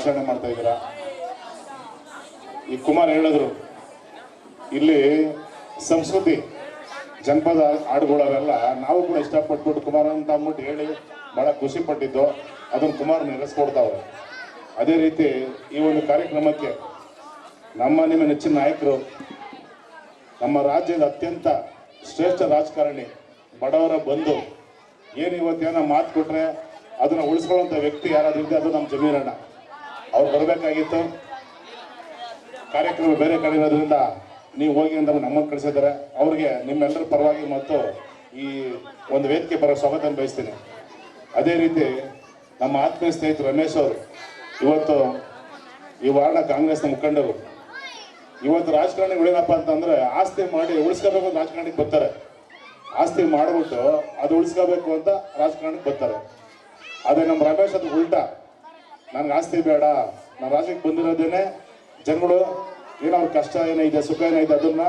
ಆಚರಣೆ ಮಾಡ್ತಾ ಇದ್ದೀರಾ? ಈ ಕುಮಾರ್ ಹೇಳಿದ್ರು, ಇಲ್ಲಿ ಸಂಸ್ಕೃತಿ, ಜನಪದ ಹಾಡುಗಳವೆಲ್ಲ ನಾವು ಕೂಡ ಇಷ್ಟಪಟ್ಬಿಟ್ಟು ಕುಮಾರ್ ಅಂತ ಅಂದ್ಬಿಟ್ಟು ಹೇಳಿ ಬಹಳ ಖುಷಿ ಪಟ್ಟಿದ್ದು. ಅದನ್ನು ಕುಮಾರ್ ನೆನೆಸ್ಕೊಡ್ತಾವ್ರೆ ಅದೇ ರೀತಿ ಈ ಒಂದು ಕಾರ್ಯಕ್ರಮಕ್ಕೆ ನಮ್ಮ ನಿಮ್ಮ ನೆಚ್ಚಿನ ನಾಯಕರು, ನಮ್ಮ ರಾಜ್ಯದ ಅತ್ಯಂತ ಶ್ರೇಷ್ಠ ರಾಜಕಾರಣಿ ಬಡವರ ಬಂಧು, ಏನು ಇವತ್ತೇನೋ ಮಾತು ಕೊಟ್ರೆ ಅದನ್ನ ಉಳಿಸ್ಕೊಳ್ಳುವಂಥ ವ್ಯಕ್ತಿ ಯಾರಾದ್ರೂ ಇದ್ದರೆ ಅದು ನಮ್ಮ ಜಮೀರಣ್ಣ. ಅವ್ರು ಬರಬೇಕಾಗಿತ್ತು. ಕಾರ್ಯಕ್ರಮ ಬೇರೆ ಕಡೆ ಇರೋದ್ರಿಂದ ನೀವು ಹೋಗಿ ಅಂತ ನಮ್ಮನ್ನು ಕಳಿಸಿದ್ದಾರೆ. ಅವ್ರಿಗೆ ನಿಮ್ಮೆಲ್ಲರ ಪರವಾಗಿ ಮತ್ತು ಈ ಒಂದು ವೇದಿಕೆ ಬರೋ ಸ್ವಾಗತ ಬಯಸ್ತೀನಿ. ಅದೇ ರೀತಿ ನಮ್ಮ ಆತ್ಮೀಯ ಸ್ನೇಹಿತರು ರಮೇಶ್ ಅವರು, ಇವತ್ತು ಈ ವಾರ್ಡ ಕಾಂಗ್ರೆಸ್ನ ಮುಖಂಡರು. ಇವತ್ತು ರಾಜಕಾರಣಿ ಏನಪ್ಪ ಅಂತಂದ್ರೆ ಆಸ್ತಿ ಮಾಡಿ ಉಳಿಸ್ಕೋಬೇಕು ಅಂತ ರಾಜಕಾರಣಿಗೆ ಬರ್ತಾರೆ. ಆಸ್ತಿ ಮಾಡಿಬಿಟ್ಟು ಅದು ಉಳಿಸ್ಕೋಬೇಕು ಅಂತ ರಾಜಕಾರಣಕ್ಕೆ ಬರ್ತಾರೆ. ಅದೇ ನಮ್ಮ ರಮೇಶ್ ಅದು ಉಲ್ಟಾ. ನನಗೆ ಆಸ್ತಿ ಬೇಡ. ನಾನು ರಾಜ್ಯಕ್ಕೆ ಬಂದಿರೋದೇನೆ. ಜನಗಳು ಏನೋ ಅವ್ರ ಕಷ್ಟ ಏನಿದೆ ಸುಖ ಏನಿದೆ ಅದನ್ನ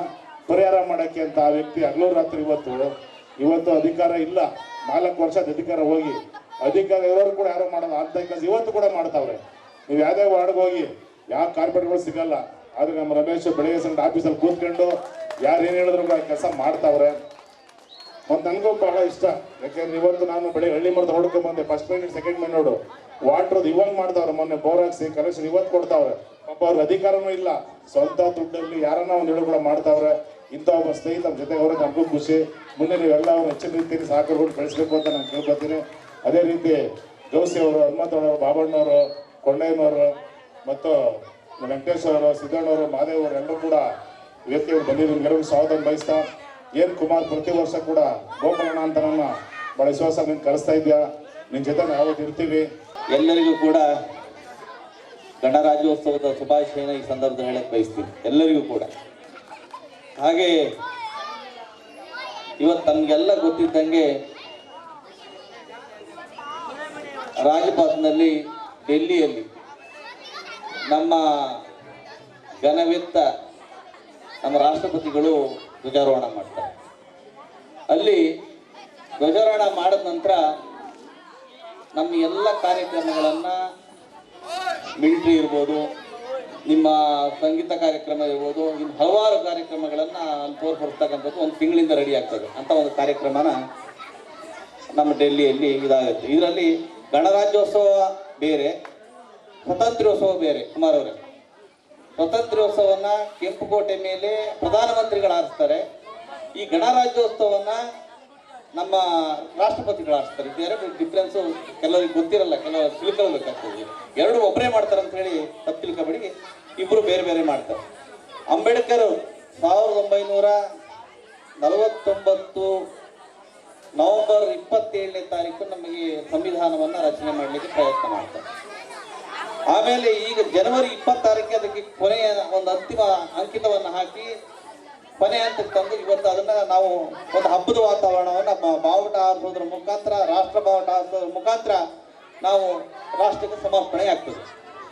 ಪರಿಹಾರ ಮಾಡೋಕ್ಕೆ ಅಂತ ಆ ವ್ಯಕ್ತಿ ಹಗಲು ರಾತ್ರಿ ಇವತ್ತು ಇವತ್ತು ಅಧಿಕಾರ ಇಲ್ಲ. ನಾಲ್ಕು ವರ್ಷದ ಅಧಿಕಾರ ಹೋಗಿ, ಅಧಿಕಾರ ಇರೋರು ಕೂಡ ಯಾರೋ ಮಾಡೋದು ಅಂತ ಕೆಲಸ ಇವತ್ತು ಕೂಡ ಮಾಡ್ತಾವ್ರೆ. ನೀವು ಯಾವುದೇ ವಾರ್ಡ್ಗೆ ಹೋಗಿ, ಯಾವ ಕಾರ್ಪೊರೇಟ್ಗಳು ಸಿಗಲ್ಲ. ಆದರೆ ನಮ್ಮ ರಮೇಶ್, ಬೆಳಗ್ಗೆ ಸಂಘ ಆಫೀಸಲ್ಲಿ ಕೂತ್ಕೊಂಡು ಯಾರು ಏನು ಹೇಳಿದ್ರು ಕೂಡ ಕೆಲಸ ಮಾಡ್ತಾವ್ರೆ. ಮತ್ತು ನನಗೂ ಬಹಳ ಇಷ್ಟ. ಯಾಕೆಂದ್ರೆ ಇವತ್ತು ನಾನು ಬೆಳಗ್ಗೆ ಹಳ್ಳಿ ಮರದ ಹೊಡ್ಕೊಂಡ್ ಬಂದೆ. ಫಸ್ಟ್ ಮೈಂಡ್ ಸೆಕೆಂಡ್ ಮೈಂಡ್ ನೋಡು. ವಾಟ್ರದ್ದು ಇವಾಗ ಮಾಡ್ತಾವ್ರೆ ಮೊನ್ನೆ ಬೋರ್ ಹಾಕ್ಸಿ ಕಲೆಕ್ಷನ್ ಇವತ್ತು ಕೊಡ್ತಾವ್ರೆ. ಪಾಪ ಅವ್ರಿಗೆ ಅಧಿಕಾರನೂ ಇಲ್ಲ. ಸ್ವಂತ ದುಡ್ಡಲ್ಲಿ ಯಾರನ್ನ ಒಂದು ಕೂಡ ಮಾಡ್ತಾವ್ರೆ. ಇಂಥ ಒಬ್ಬ ಸ್ನೇಹಿತ ನಮ್ಮ ಜೊತೆ ಅವರೇ ನಮಗೂ ಖುಷಿ. ಮುಂದೆ ನೀವೆಲ್ಲ ಅವ್ರು ಹೆಚ್ಚಿನ ರೀತಿಯಲ್ಲಿ ಸಹಕಾರಗಳು ಬೆಳೆಸಬೇಕು ಅಂತ ನಾನು ಕೇಳ್ಕೊತೀನಿ. ಅದೇ ರೀತಿ ಗೌಸಿ ಅವರು ಹನುಮಂತನವರು ಬಾಬಣ್ಣವರು ಕೊಂಡಯ್ಯನವರು, ಮತ್ತು ವೆಂಕಟೇಶ್ ಅವರು ಸಿದ್ದಣ್ಣವರು ಮಾದೇವ್ ಅವರು ಎಲ್ಲರೂ ಕೂಡ ಇವತ್ತಿಗೆ ಬಂದಿದ್ದು ಎಲ್ಲರಿಗೂ ಸ್ವಾಗತ ಬಯಸ್ತಾ ಏನ್ ಕುಮಾರ್, ಪ್ರತಿ ವರ್ಷ ಕೂಡ ಗೋಪಾಲಣ್ಣ ಅಂತ ನನ್ನ ಬಹಳ ವಿಶ್ವಾಸ ನೀನು ಕಳಿಸ್ತಾ ಇದೆಯಾ? ನಿನ್ ಜೊತೆ ಇರ್ತೀವಿ? ಎಲ್ಲರಿಗೂ ಕೂಡ ಗಣರಾಜ್ಯೋತ್ಸವದ ಶುಭಾಶಯನ ಈ ಸಂದರ್ಭದಲ್ಲಿ ಹೇಳಕ್ ಬಯಸ್ತೀನಿ. ಎಲ್ಲರಿಗೂ ಕೂಡ. ಹಾಗೆ ಇವತ್ತು ನಮಗೆಲ್ಲ ಗೊತ್ತಿದ್ದಂಗೆ ರಾಜಪಥ್ನಲ್ಲಿ ಡೆಲ್ಲಿಯಲ್ಲಿ ನಮ್ಮ ಘನವೆತ್ತ ನಮ್ಮ ರಾಷ್ಟ್ರಪತಿಗಳು ಧ್ವಜಾರೋಹಣ ಮಾಡ್ತಾರೆ. ಅಲ್ಲಿ ಧ್ವಜಾರೋಹಣ ಮಾಡಿದ ನಂತರ ನಮ್ಮ ಎಲ್ಲ ಕಾರ್ಯಕ್ರಮಗಳನ್ನು ಮಿಲಿಟ್ರಿ ಇರ್ಬೋದು, ನಿಮ್ಮ ಸಂಗೀತ ಕಾರ್ಯಕ್ರಮ ಇರ್ಬೋದು, ಇನ್ನು ಹಲವಾರು ಕಾರ್ಯಕ್ರಮಗಳನ್ನು ಅಲ್ಲಿ ತೋರ್ಪಡಿಸ್ತಕ್ಕಂಥದ್ದು ಒಂದು ತಿಂಗಳಿಂದ ರೆಡಿ ಆಗ್ತದೆ ಅಂತ ಒಂದು ಕಾರ್ಯಕ್ರಮನ ನಮ್ಮ ಡೆಲ್ಲಿಯಲ್ಲಿ ಇದಾಗುತ್ತೆ. ಇದರಲ್ಲಿ ಗಣರಾಜ್ಯೋತ್ಸವ ಬೇರೆ, ಸ್ವಾತಂತ್ರ್ಯೋತ್ಸವ ಬೇರೆ, ಕುಮಾರ್ ಅವರೇ ಸ್ವಾತಂತ್ರ್ಯೋತ್ಸವನ್ನ ಕೆಂಪುಕೋಟೆ ಮೇಲೆ ಪ್ರಧಾನಮಂತ್ರಿಗಳು ಆರಿಸ್ತಾರೆ ಈ ಗಣರಾಜ್ಯೋತ್ಸವನ್ನ ನಮ್ಮ ರಾಷ್ಟ್ರಪತಿಗಳು ಆರಿಸ್ತಾರೆ ಬೇರೆ ಡಿಫ್ರೆನ್ಸು ಕೆಲವರಿಗೆ ಗೊತ್ತಿರಲ್ಲ ಕೆಲವರು ತಿಳ್ಕೊಳ್ಬೇಕಾಗ್ತದೆ. ಎರಡು ಒಬ್ಬರೇ ಮಾಡ್ತಾರೆ ಅಂತ ಹೇಳಿ ತಪ್ಪು ತಿಳ್ಕೊಬೇಡಿ. ಇಬ್ಬರು ಬೇರೆ ಬೇರೆ ಮಾಡ್ತಾರೆ. ಅಂಬೇಡ್ಕರ್ ಸಾವಿರದ ಒಂಬೈನೂರ ನಲವತ್ತೊಂಬತ್ತು ನವೆಂಬರ್ ಇಪ್ಪತ್ತೇಳನೇ ತಾರೀಕು ನಮಗೆ ಸಂವಿಧಾನವನ್ನು ರಚನೆ ಮಾಡಲಿಕ್ಕೆ ಪ್ರಯತ್ನ ಮಾಡ್ತಾರೆ. ಆಮೇಲೆ ಈಗ ಜನವರಿ ಇಪ್ಪತ್ತಾರಕ್ಕೆ ಅದಕ್ಕೆ ಕೊನೆಯ ಒಂದು ಅಂತಿಮ ಅಂಕಿತವನ್ನು ಹಾಕಿ ಕೊನೆ ಅಂತ ತಂದು ಇವತ್ತು ಅದನ್ನ ನಾವು ಒಂದು ಹಬ್ಬದ ವಾತಾವರಣವನ್ನು ಬಾವುಟ ಹಾರಿಸೋದ್ರ ಮುಖಾಂತರ, ರಾಷ್ಟ್ರ ಬಾವುಟ ಹಾರಿಸೋದ್ರ ಮುಖಾಂತರ ನಾವು ರಾಷ್ಟ್ರಕ್ಕೆ ಸಮರ್ಪಣೆ ಆಗ್ತದೆ